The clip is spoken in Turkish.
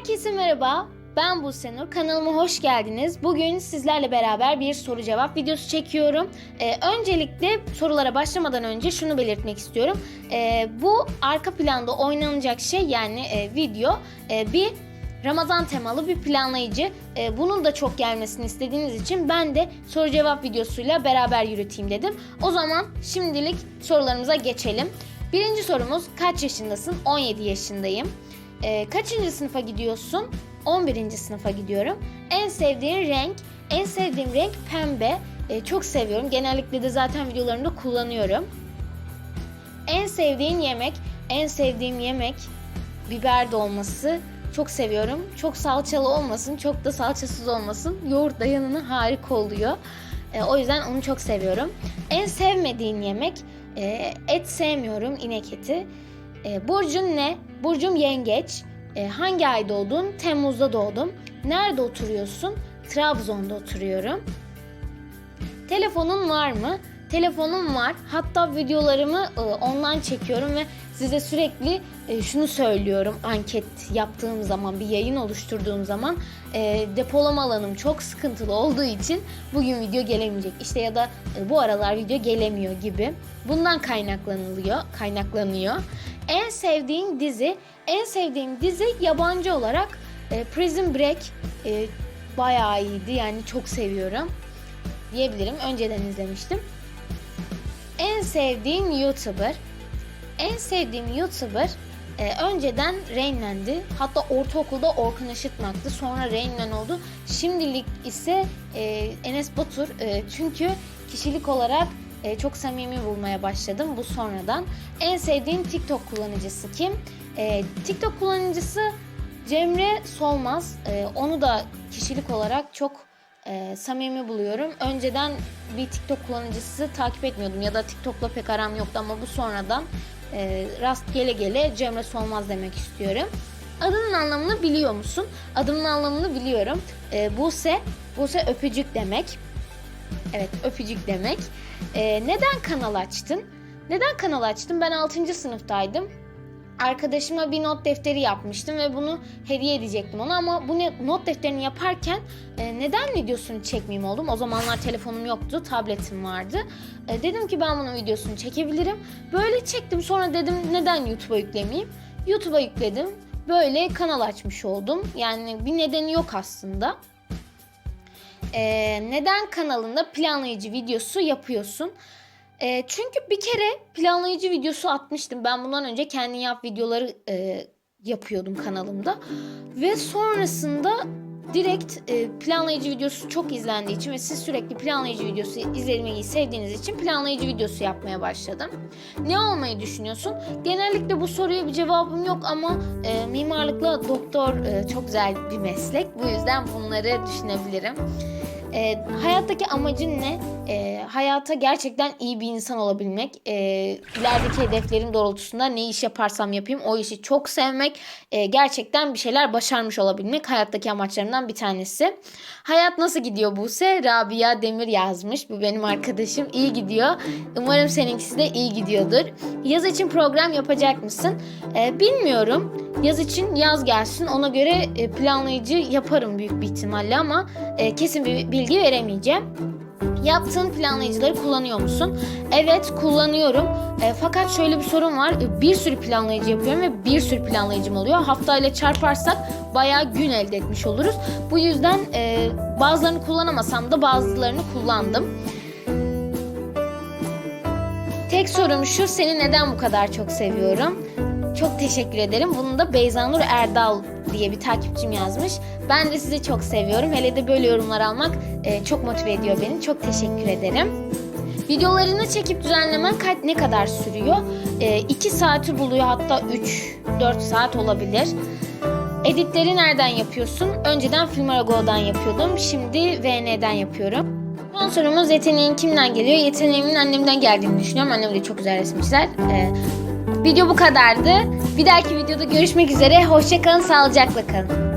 Herkese merhaba. Ben Buse Nur. Kanalıma hoş geldiniz. Bugün sizlerle beraber bir soru cevap videosu çekiyorum. Ee, öncelikle sorulara başlamadan önce şunu belirtmek istiyorum. Ee, bu arka planda oynanacak şey yani e, video e, bir Ramazan temalı bir planlayıcı. Ee, bunun da çok gelmesini istediğiniz için ben de soru cevap videosuyla beraber yürüteyim dedim. O zaman şimdilik sorularımıza geçelim. Birinci sorumuz kaç yaşındasın? 17 yaşındayım. Ee, kaçıncı sınıfa gidiyorsun? 11. sınıfa gidiyorum. En sevdiğin renk? En sevdiğim renk pembe. Ee, çok seviyorum. Genellikle de zaten videolarımda kullanıyorum. En sevdiğin yemek? En sevdiğim yemek biber dolması. Çok seviyorum. Çok salçalı olmasın, çok da salçasız olmasın. Yoğurt da yanına harika oluyor. Ee, o yüzden onu çok seviyorum. En sevmediğin yemek? Ee, et sevmiyorum, inek eti. Ee, burcun ne? Burcum yengeç. Ee, hangi ay doğdun? Temmuz'da doğdum. Nerede oturuyorsun? Trabzon'da oturuyorum. Telefonun var mı? Telefonum var. Hatta videolarımı e, online çekiyorum ve size sürekli e, şunu söylüyorum. Anket yaptığım zaman, bir yayın oluşturduğum zaman e, depolama alanım çok sıkıntılı olduğu için bugün video gelemeyecek. İşte ya da e, bu aralar video gelemiyor gibi. Bundan kaynaklanılıyor, kaynaklanıyor. En sevdiğin dizi, en sevdiğim dizi yabancı olarak e, Prison Break e, bayağı iyiydi. Yani çok seviyorum diyebilirim. Önceden izlemiştim. En sevdiğin YouTuber. En sevdiğim YouTuber e, önceden Rain Man'di. Hatta ortaokulda Orkun Işıtmak'tı. Sonra Rain Man oldu. Şimdilik ise e, Enes Batur. E, çünkü kişilik olarak e, çok samimi bulmaya başladım bu sonradan. En sevdiğim TikTok kullanıcısı kim? E, TikTok kullanıcısı Cemre Solmaz. E, onu da kişilik olarak çok e, samimi buluyorum. Önceden bir TikTok kullanıcısı takip etmiyordum ya da TikTok'la pek aram yoktu ama bu sonradan e, rast gele gele Cemre Solmaz demek istiyorum. Adının anlamını biliyor musun? Adımın anlamını biliyorum. E, Buse, Buse öpücük demek. Evet öpücük demek. E, neden kanal açtın? Neden kanal açtım? Ben 6. sınıftaydım arkadaşıma bir not defteri yapmıştım ve bunu hediye edecektim ona ama bu not defterini yaparken e, neden videosunu çekmeyeyim oldum. O zamanlar telefonum yoktu, tabletim vardı. E, dedim ki ben bunun videosunu çekebilirim. Böyle çektim sonra dedim neden YouTube'a yüklemeyeyim. YouTube'a yükledim. Böyle kanal açmış oldum. Yani bir nedeni yok aslında. E, neden kanalında planlayıcı videosu yapıyorsun? E, çünkü bir kere planlayıcı videosu atmıştım. Ben bundan önce kendi yap videoları e, yapıyordum kanalımda. Ve sonrasında direkt e, planlayıcı videosu çok izlendiği için ve siz sürekli planlayıcı videosu izlemeyi sevdiğiniz için planlayıcı videosu yapmaya başladım. Ne olmayı düşünüyorsun? Genellikle bu soruya bir cevabım yok ama e, mimarlıkla doktor e, çok güzel bir meslek. Bu yüzden bunları düşünebilirim. E, hayattaki amacın ne? E, hayata gerçekten iyi bir insan olabilmek. E, ilerideki hedeflerim doğrultusunda ne iş yaparsam yapayım o işi çok sevmek. E, gerçekten bir şeyler başarmış olabilmek hayattaki amaçlarımdan bir tanesi. Hayat nasıl gidiyor Buse? Rabia Demir yazmış. Bu benim arkadaşım. İyi gidiyor. Umarım seninkisi de iyi gidiyordur. Yaz için program yapacak mısın? E, bilmiyorum. Yaz için yaz gelsin. Ona göre e, planlayıcı yaparım büyük bir ihtimalle ama e, kesin bir bilgi veremeyeceğim. Yaptığın planlayıcıları kullanıyor musun? Evet kullanıyorum. E, fakat şöyle bir sorun var. E, bir sürü planlayıcı yapıyorum ve bir sürü planlayıcım oluyor. Haftayla çarparsak bayağı gün elde etmiş oluruz. Bu yüzden e, bazılarını kullanamasam da bazılarını kullandım. Tek sorum şu, seni neden bu kadar çok seviyorum? Çok teşekkür ederim. Bunu da Beyzanur Erdal diye bir takipçim yazmış. Ben de sizi çok seviyorum. Hele de böyle yorumlar almak e, çok motive ediyor beni. Çok teşekkür ederim. Videolarını çekip düzenlemen ne kadar sürüyor? 2 saati buluyor hatta 3-4 saat olabilir. Editleri nereden yapıyorsun? Önceden Filmarago'dan yapıyordum. Şimdi VN'den yapıyorum. Son sorumuz yeteneğin kimden geliyor? Yeteneğimin annemden geldiğini düşünüyorum. Annem de çok güzel resim çizer. Ee, video bu kadardı. Bir dahaki videoda görüşmek üzere. Hoşçakalın, sağlıcakla kalın.